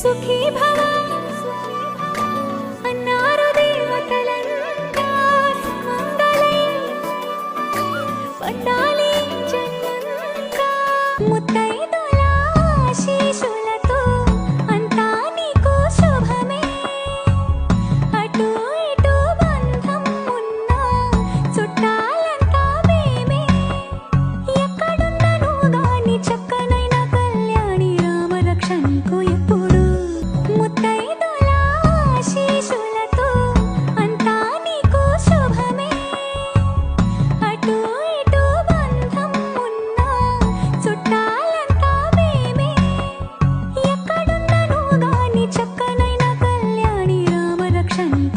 సుఖీ భవ అన్నారు దేవతలంతా స్కందలై పండాలి జన్మంతా ముత్తైదు chân